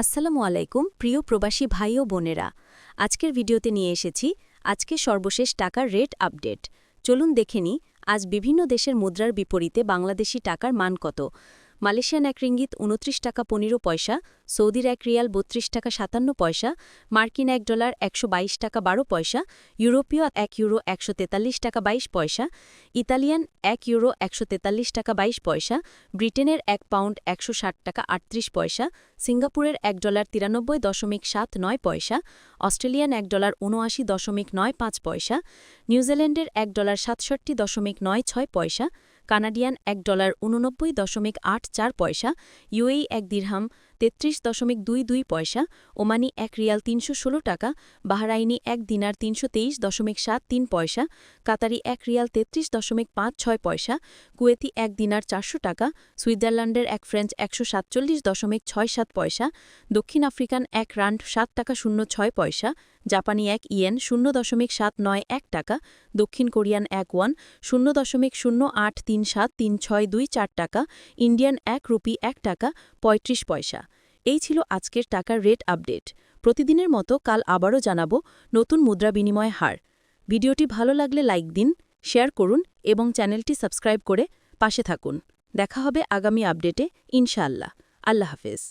আসসালামু আলাইকুম, প্রিয় প্রবাসী ভাই ও বোনেরা। আজকের ভিডিওতে নিয়ে এসেছি আজকে সর্বশেষ টাকার রেট আপডেট। চলুন দেখে নিই, আজ বিভিন্ন দেশের মুদ্রার বিপরীতে বাংলাদেশি টাকার মান কত। মালয়েশিয়ান এক রিঙ্গিত উনত্রিশ টাকা পনেরো পয়সা, সৌদির এক রিয়াল বত্রিশ টাকা সাতান্ন পয়সা, মার্কিন এক ডলার একশো বাইশ টাকা বারো পয়সা, ইউরোপীয় এক ইউরো একশো তেতাল্লিশ টাকা বাইশ পয়সা, ইতালিয়ান এক ইউরো একশো তেতাল্লিশ টাকা বাইশ পয়সা, ব্রিটেনের এক পাউন্ড একশো ষাট টাকা আটত্রিশ পয়সা, সিঙ্গাপুরের এক ডলার তিরানব্বই দশমিক সাত নয় পয়সা, অস্ট্রেলিয়ান এক ডলার উনআশি দশমিক নয় পাঁচ পয়সা, নিউজিল্যান্ডের এক ডলার সাতষট্টি দশমিক নয় ছয় পয়সা কানাডিয়ান এক ডলার উননব্বই দশমিক আট চার পয়সা ইউএই এক দিরহাম তেত্রিশ দশমিক দুই দুই পয়সা, ওমানি এক রিয়াল তিনশো ষোলো টাকা, বাহরাইনি এক দিনার তিনশো তেইশ দশমিক সাত তিন পয়সা, কাতারি এক রিয়াল তেত্রিশ দশমিক পাঁচ ছয় পয়সা, কুয়েতি এক দিনার চারশো টাকা, সুইজারল্যান্ডের এক ফ্রেঞ্চ একশো সাতচল্লিশ দশমিক ছয় সাত পয়সা, দক্ষিণ আফ্রিকান এক রান্ড সাত টাকা শূন্য ছয় পয়সা, জাপানি এক ইয়েন শূন্য দশমিক সাত নয় এক টাকা, দক্ষিণ কোরিয়ান এক ওয়ান শূন্য দশমিক শূন্য আট তিন সাত তিন ছয় দুই চার টাকা, ইন্ডিয়ান এক রুপি এক টাকা, পঁয়ত্রিশ পয়সা। এই ছিল আজকের টাকার রেট আপডেট। প্রতিদিনের মতো কাল আবারও জানাব নতুন মুদ্রা বিনিময় হার। ভিডিওটি ভালো লাগলে লাইক দিন, শেয়ার করুন এবং চ্যানেলটি সাবস্ক্রাইব করে পাশে থাকুন। দেখা হবে আগামী আপডেটে, ইনশাআল্লাহ। আল্লাহ হাফেজ।